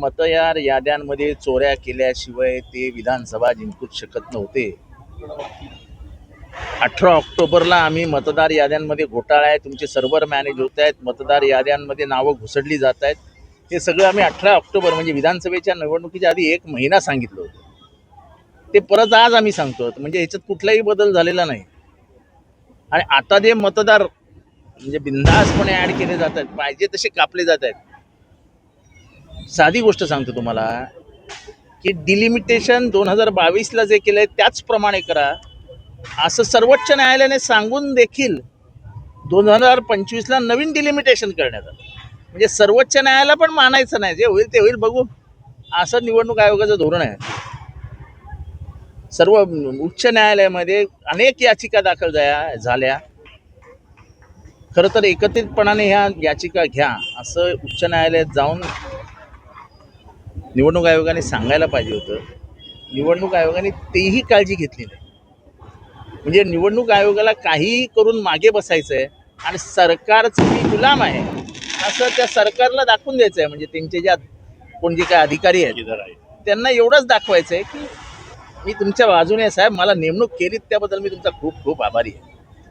मतदार याद्यांमध्ये चोऱ्या केल्याशिवाय ते विधानसभा जिंकूच शकत नव्हते. अठरा ऑक्टोबरला आम्ही मतदार याद्यांमध्ये घोटाळा आहे. तुमचे सर्व्हर मॅनेज होत आहेत. मतदार याद्यांमध्ये नावं घुसडली जात आहेत. हे सगळं आम्ही अठरा ऑक्टोबर म्हणजे विधानसभेच्या निवडणुकीच्या आधी एक महिना सांगितलं होतं. ते परत आज आम्ही सांगतो. म्हणजे ह्याच्यात कुठलाही बदल झालेला नाही. आणि आता जे मतदार म्हणजे बिंदासपणे ऍड केले जात आहेत पाहिजे तसे कापले जात आहेत. साधी गोष्ट सांगतो तुम्हाला की डिलिमिटेशन दोन हजार बावीसला जे केलंय त्याचप्रमाणे करा. असं सर्वोच्च न्यायालयाने सांगून देखील दोन हजार पंचवीसला नवीन डिलिमिटेशन करण्यात आलं. म्हणजे सर्वोच्च न्यायालय पण मानायचं नाही. जे होईल ते होईल बघू. असं निवडणूक आयोगाचं धोरण आहे. सर्व उच्च न्यायालयामध्ये अनेक याचिका दाखल झाल्या झाल्या. खरं तर एकत्रितपणाने ह्या याचिका घ्या. असं उच्च न्यायालयात जाऊन निवडणूक आयोगाने सांगायला पाहिजे होतं. निवडणूक आयोगाने तेही काळजी घेतली नाही. म्हणजे निवडणूक आयोगाला काहीही करून मागे बसायचं आहे आणि सरकारचं मी गुलाम आहे असं त्या सरकारला दाखवून द्यायचं आहे म्हणजे त्यांचे ज्या कोण जे काय अधिकारी आहेत त्यांना एवढंच दाखवायचं आहे की मी तुमच्या बाजूने आहे साहेब. मला नेमणूक केलीत त्याबद्दल मी तुमचा खूप खूप आभारी आहे.